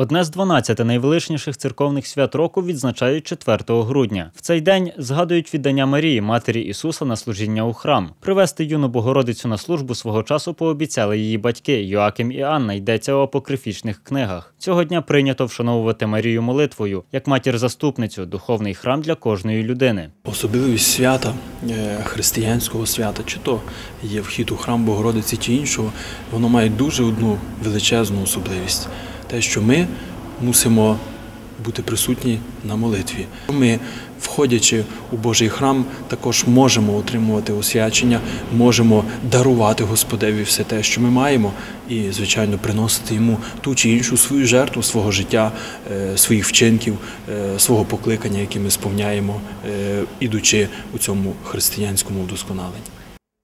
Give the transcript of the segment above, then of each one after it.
Одне з 12 найвеличніших церковних свят року відзначають 4 грудня. В цей день згадують віддання Марії, матері Ісуса, на служіння у храм. Привезти юну Богородицю на службу свого часу пообіцяли її батьки Йоаким і Анна. Йдеться у апокрифічних книгах. Цього дня прийнято вшановувати Марію молитвою як матір-заступницю, духовний храм для кожної людини. Особливість свята е, християнського свята, чи то є вхід у храм Богородиці чи іншого, воно має дуже одну величезну особливість. Те, що ми мусимо бути присутні на молитві. Ми, входячи у Божий храм, також можемо отримувати освячення, можемо дарувати Господеві все те, що ми маємо, і, звичайно, приносити йому ту чи іншу свою жертву свого життя, е, своїх вчинків, е, свого покликання, яке ми сповняємо, е, ідучи у цьому християнському вдосконаленні.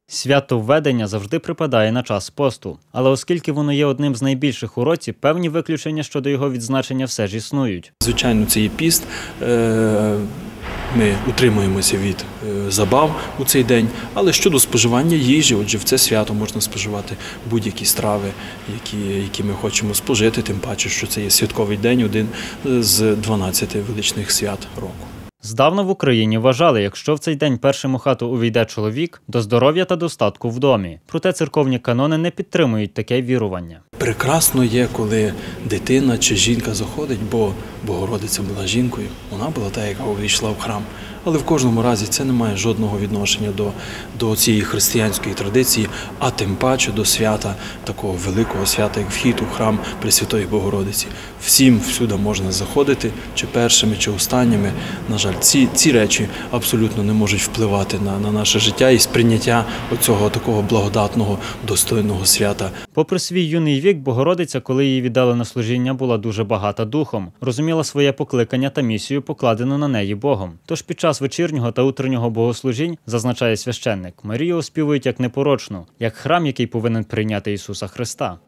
Свято введення завжди припадає на час посту, але оскільки воно є одним з найбільших у році, певні виключення щодо його відзначення все ж існують. Звичайно, це є піст. Е, Ми утримуємося від е, забав у цей день, але щодо споживання їжі, отже, в це свято можна споживати будь-які страви, які, які ми хочемо спожити, тим паче, що це є святковий день, один з 12 величних свят року. Здавна в Україні вважали, якщо в цей день першим у хату увійде чоловік, до здоров'я та достатку в домі. Проте церковні канони не підтримують таке вірування. Прекрасно є, коли дитина чи жінка заходить, бо Богородиця була жінкою, вона була та, яка увійшла в храм. Але в кожному разі це не має жодного відношення до, до цієї християнської традиції, а тим паче до свята, такого великого свята, як вхід у храм Пресвятої Богородиці. Всім всюди можна заходити, чи першими, чи останніми. На жаль, ці, ці речі абсолютно не можуть впливати на, на наше життя і сприйняття оцього такого благодатного, достойного свята. Попри свій юний вік, Богородиця, коли її віддали на служіння, була дуже багата духом, розуміла своє покликання та місію, покладену на неї Богом. Тож під час вечірнього та утреннього богослужінь, зазначає священник, Марію оспівують як непорочну, як храм, який повинен прийняти Ісуса Христа.